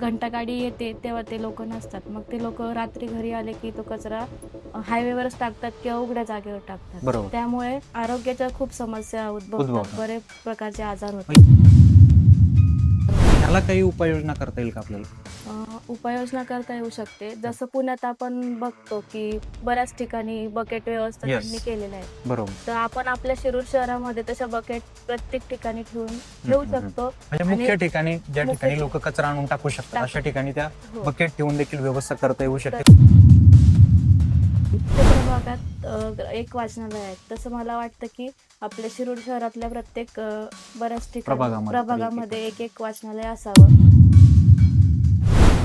घंटागाडी येते तेव्हा ते लोक नसतात. मग ते लोक रात्री घरी आले की तो कचरा हायवेवरच टाकतात किंवा उघड्या जागेवर टाकतात. त्यामुळे आरोग्याच्या खूप समस्या उद्भवतात. बरेच प्रकारचे आजार होतात. ह्याला काही उपाययोजना करता येईल का आपल्याला? उपाययोजना करता येऊ शकते. जसं पुण्यात आपण बघतो की बऱ्याच ठिकाणी बकेट व्यवस्था Yes. त्यांनी केलेल्या आहे बरोबर. तर आपण आपल्या शिरूर शहरामध्ये तशा बकेट प्रत्येक ठिकाणी ठेवून ठेवू हम्म, हम्म. शकतो म्हणजे आणि मुख्य ठिकाणी ज्या मुख्य ठिकाणी लोक कचरा आणून टाकू शकतात टाकू. अशा ठिकाणी त्या हो. बकेट ठेवून देखील व्यवस्था करता येऊ शकते. अ, एक वाचनालय आहे. तसं मला वाटतं की आपल्या शिरूर शहरातल्या प्रत्येक अ, बऱ्याच ठिकाणी प्रभागामध्ये एक एक वाचनालय असावं.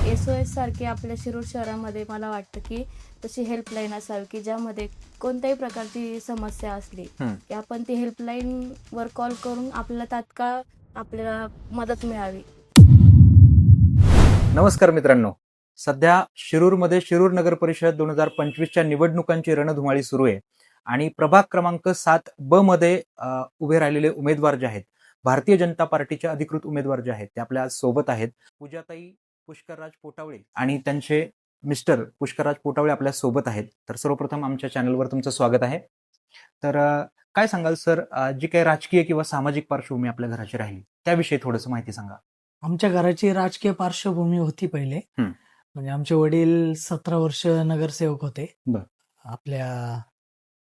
एस ओ एस सारखी आपल्या शिरूर शहरामध्ये मला वाटतं की तशी हेल्पलाईन असावी की ज्यामध्ये कोणत्याही प्रकारची समस्या असली. की आपण ती हेल्पलाईन वर कॉल करून आपल्याला तात्काळ आपल्याला मदत मिळावी. नमस्कार मित्रांनो. सध्या शिरूरमध्ये शिरूर नगर परिषद दोन हजार पंचवीसच्या निवडणुकांची रणधुमाळी सुरू आहे आणि प्रभाग क्रमांक सात ब मध्ये उभे राहिलेले उमेदवार जे आहेत भारतीय जनता पार्टीचे अधिकृत उमेदवार जे आहेत ते आपल्यासोबत आहेत. पूजाताई पुष्करराज पोटावळे. आणि त्यांचे मिस्टर पुष्करराज पोटावळे आपल्यासोबत आहेत. तर सर्वप्रथम आमच्या चॅनलवर तुमचं स्वागत आहे. तर काय सांगाल सर? जी काही राजकीय किंवा सामाजिक पार्श्वभूमी आपल्या घराची राहिली त्याविषयी थोडंसं माहिती सांगा. आमच्या घराची राजकीय पार्श्वभूमी होती पहिले. म्हणजे आमचे वडील सतरा वर्ष नगरसेवक होते. आपल्या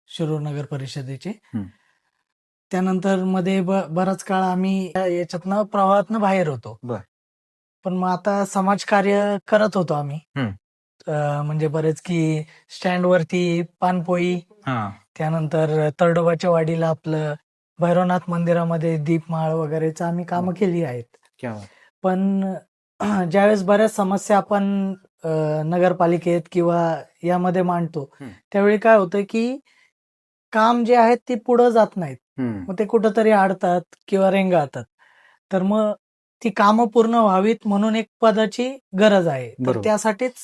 शिरूर नगर परिषदेचे. त्यानंतरमध्ये बराच काळ आम्ही या- याच्यातनं प्रवाहातनं बाहेर होतो. बर. पण मग आता समाजकार्य करत होतो आम्ही हम्म. अं, म्हणजे बरेच की स्टँड वरती पानपोई हा त्यानंतर तर्डोबाच्या वाडीला आपलं भैरवनाथ मंदिरामध्ये दीपमाळ वगैरेच आम्ही कामं केली आहेत क्या बात. पण ज्यावेळेस बऱ्याच समस्या आपण अ, नगरपालिकेत किंवा यामध्ये मांडतो हम्म. त्यावेळी काय होतं की काम जे आहेत ते पुढं जात नाहीत हम्म. मग ते कुठंतरी अडतात किंवा रेंगाळतात तर मग ती कामं पूर्ण व्हावीत म्हणून एक पदाची गरज आहे. तर बरोबर. त्यासाठीच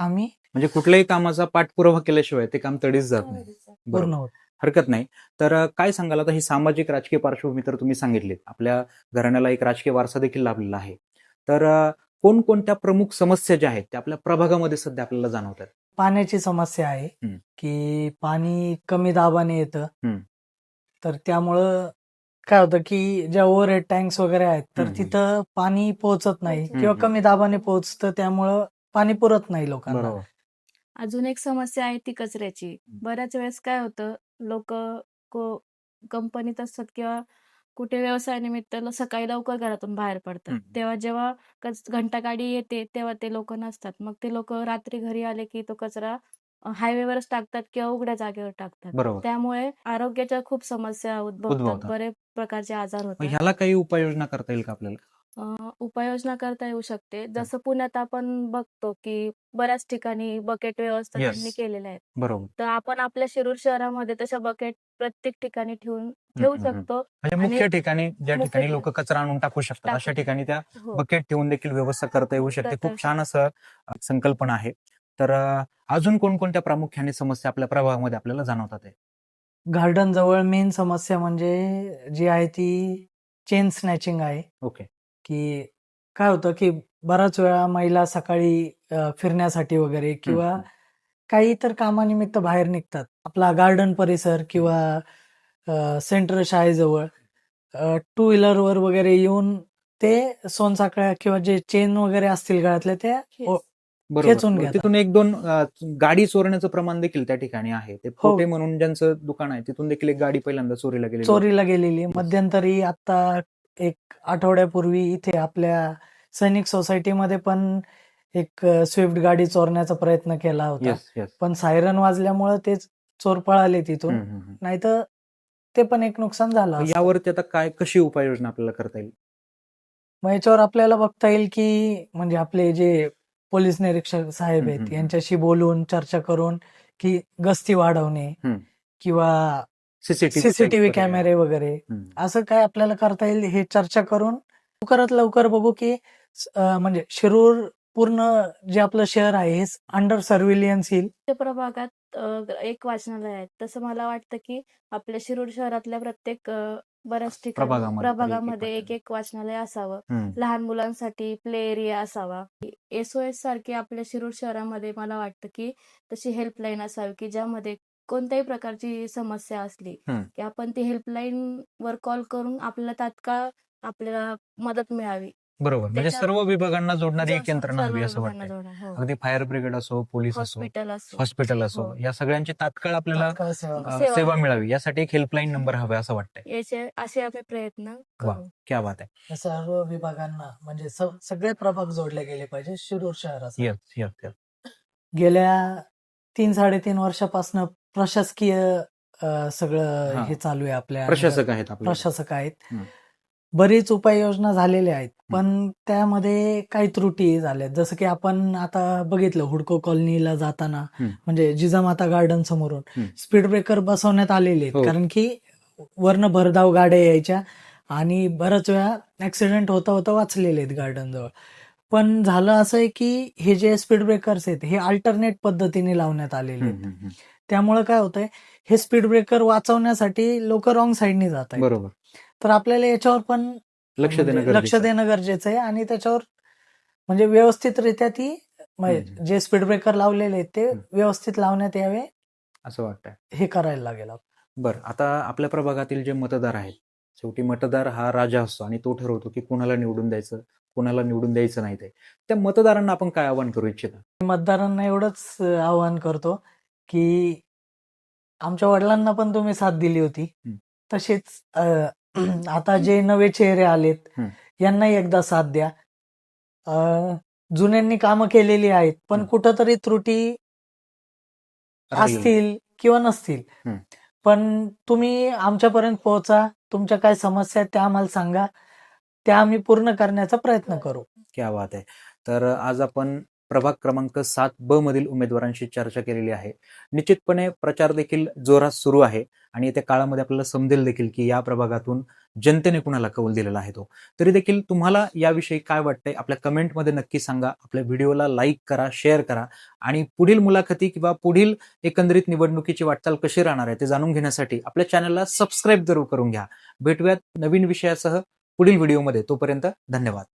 आम्ही म्हणजे कुठल्याही कामाचा पाठपुरावा केल्याशिवाय ते काम तडीच जात नाही. पूर्ण बरोबर. होत हरकत नाही. तर अं, काय सांगाल? आता ही सामाजिक राजकीय पार्श्वभूमी तर तुम्ही सांगितलीत. आपल्या घराण्याला एक राजकीय वारसा देखील लाभलेला आहे. तर अं, कोणकोणत्या प्रमुख समस्या ज्या आहेत त्या आपल्या प्रभागामध्ये सध्या आपल्याला जाणवतात? पाण्याची समस्या आहे हम्म. की पाणी कमी दाबाने येतं. हम्म. तर त्यामुळं काय होतं की ज्या ओव्हर हेड टँक्स वगैरे आहेत तर हम्म. तिथं पाणी पोहोचत नाही किंवा. कमी दाबाने पोहोचतं त्यामुळं पाणी पुरत नाही लोकांना अजून एक समस्या आहे ती कचऱ्याची बऱ्याच वेळेस काय होतं लोक कंपनीत असतात किंवा कुठे व्यवसायानिमित्त ल- सकाळी लवकर घरातून बाहेर पडतात हम्म. तेव्हा जेव्हा कच घंटागाडी येते तेव्हा ते लोक नसतात मग ते लोक रात्री घरी आले की तो कचरा हायवेवरच टाकतात किंवा उघड्या जागेवर टाकतात. बरोबर. त्यामुळे आरोग्याच्या खूप समस्या उद्भवतात. उद्भवतात. बरेच प्रकारचे आजार मग होतात. ह्याला काही उपाययोजना करता येईल का आपल्याला? अं, उपाययोजना करता येऊ शकते. जसं पुण्यात आपण बघतो की बऱ्याच ठिकाणी बकेट व्यवस्था Yes. त्यांनी केलेल्या आहेत. बरोबर. तर आपण आपल्या शिरूर शहरामध्ये तशा बकेट प्रत्येक ठिकाणी ठेवून ठेवू हम्म, हम्म. शकतो म्हणजे आणि मुख्य ठिकाणी ज्या मुख्य ठिकाणी ठिकाणी लोक कचरा आणून टाकू शकतात टाकू अशा ठिकाणी त्या हो. बकेट ठेवून देखील व्यवस्था करता येऊ शकते. करता खूप छान असं अं, संकल्पना आहे. तर अजून कोणकोणत्या प्रामुख्याने समस्या आपल्या प्रभागामध्ये आपल्याला जाणवतात आहे? गार्डन जवळ मेन समस्या म्हणजे जी आहे ती चेन स्नॅचिंग आहे ओके की काय होतं की बराच वेळा महिला सकाळी फिरण्यासाठी वगैरे किंवा. काही इतर कामानिमित्त बाहेर निघतात आपला गार्डन परिसर किंवा अ, सेंट्रल शाळेजवळ टू व्हीलरवर वगैरे येऊन ते सोनसाखळ्या किंवा जे चेन वगैरे असतील गळ्यातले ते ओ- बरोबर खेचून. तिथून एक दोन गाडी चोरण्याचं प्रमाण देखील त्या ठिकाणी आहे ते हो. पोटे म्हणून ज्यांचं दुकान आहे तिथून देखील एक गाडी पहिल्यांदा चोरीला गेली चोरीला गेलेली. मध्यंतरी आता एक आठवड्यापूर्वी इथे आपल्या सैनिक सोसायटीमध्ये पण एक स्विफ्ट गाडी चोरण्याचा प्रयत्न केला होता पण सायरन वाजल्यामुळे ते चोर पळाले तिथून नाहीतर ते पण एक नुकसान झालं. यावरती आता काय कशी उपाययोजना आपल्याला करता येईल मग याच्यावर आपल्याला बघता येईल की म्हणजे आपले जे पोलीस निरीक्षक साहेब आहेत. यांच्याशी बोलून चर्चा करून की गस्ती वाढवणे. किंवा सीसीटीव्ही कॅमेरे वगैरे. असं काय आपल्याला करता येईल हे चर्चा करून लवकरात लवकर बघू की म्हणजे शिरूर पूर्ण जे आपलं शहर आहे हे अंडर सर्व्हिलियन्स येईल. त्या प्रभागात एक वाचनालय आहे. तसं मला वाटतं की आपल्या शिरूर शहरातल्या प्रत्येक बऱ्याच ठिकाणी प्रभागामध्ये एक प्रभागामध्ये एक वाचनालय. एक वाचनालय असावं हम्म. लहान मुलांसाठी प्ले एरिया असावा एसओएस सारखी आपल्या शिरूर शहरामध्ये मला वाटतं की तशी हेल्पलाईन असावी की ज्यामध्ये कोणत्याही प्रकारची समस्या असली हम्म. की आपण ती हेल्पलाईन वर कॉल करून आपल्याला तात्काळ आपल्याला मदत मिळावी बरोबर म्हणजे त्याच्या- सर्व विभागांना जोडणारी एक यंत्रणा हवी असं जोडा, हो. अगदी फायर ब्रिगेड असो पोलीस असो हॉस्पिटल असो हॉस्पिटल असो हो. या सगळ्यांची तात्काळ आपल्याला तात्काळ सेवा. अ, सेवा सेवा मिळावी. यासाठी एक हेल्पलाईन नंबर हवा असं वाटतंय याचे असे आम्ही प्रयत्न करू क्या बात आहे या सर्व विभागांना म्हणजे स- सगळे प्रभाग जोडले गेले पाहिजे शिरूर शहरासाठी येस येस येस गेल्या तीन साडेतीन वर्षापासून प्रशासकीय अ, सगळं हा. हे चालू आहे आपल्या प्रशासक आहेत आपले प्रशासक आहेत हम्म. बरीच उपाययोजना झालेल्या आहेत पण त्यामध्ये काही त्रुटी झाल्या जसं की आपण आता बघितलं हुडको कॉलनीला जाताना. म्हणजे जिजामाता गार्डन समोरून. स्पीड ब्रेकर बसवण्यात आलेले हो. आहेत कारण की वरनं भरधाव गाड्या यायच्या आणि बऱ्याच वेळा ऍक्सिडेंट होता होता वाचलेले आहेत गार्डन जवळ पण झालं असं आहे की हे जे स्पीड ब्रेकर्स आहेत हे अल्टरनेट पद्धतीने लावण्यात आलेले आहेत. त्यामुळे काय होतंय हे स्पीड ब्रेकर वाचवण्यासाठी लोक रॉंग साईडने जात आहेत बरोबर तर आपल्याला याच्यावर पण लक्ष देणं म्हणजे लक्ष. देणं गरजेचं आहे आणि त्याच्यावर म्हणजे व्यवस्थितरित्या ती म्हणजे. जे स्पीड ब्रेकर लावलेले आहेत ते. व्यवस्थित लावण्यात यावे असं वाटतंय हे करायला लागेल. बरं आता आपल्या प्रभागातील जे मतदार आहेत शेवटी मतदार हा राजा असतो आणि तो ठरवतो की कुणाला निवडून द्यायचं कुणाला निवडून द्यायचं नाही ते त्या मतदारांना आपण काय आवाहन करू इच्छिता मतदारांना एवढंच आवाहन करतो की आमच्या वडिलांना पण तुम्ही साथ दिली होती. तशीच आता जे नवे चेहरे आलेत. यांनाही एकदा साथ द्या जुन्यांनी कामं केलेली आहेत पण. कुठंतरी त्रुटी. असतील किंवा नसतील. पण तुम्ही आमच्यापर्यंत पोहोचा तुमच्या काय समस्या आहेत त्या आम्हाला सांगा त्या आम्ही पूर्ण करण्याचा प्रयत्न करू क्या बात आहे तर आज आपण प्रभाग क्रमांक सात ब मधील उमेदवारांशी चर्चा केलेली आहे. निश्चितपणे प्रचार देखील जोरात सुरू आहे आणि येत्या काळामध्ये आपल्याला समजेल देखील की या प्रभागातून जनतेने कुणाला कौल दिलेला आहे तो. तरी देखील तुम्हाला याविषयी काय वाटतंय? आपल्या कमेंटमध्ये नक्की सांगा. आपल्या व्हिडिओला लाईक करा शेअर करा आणि पुढील मुलाखती किंवा पुढील एकंदरीत निवडणुकीची वाटचाल कशी राहणार आहे ते जाणून घेण्यासाठी आपल्या चॅनलला सबस्क्राईब जरूर करून घ्या. भेटूयात नवीन विषयासह पुढील व्हिडिओमध्ये तोपर्यंत धन्यवाद.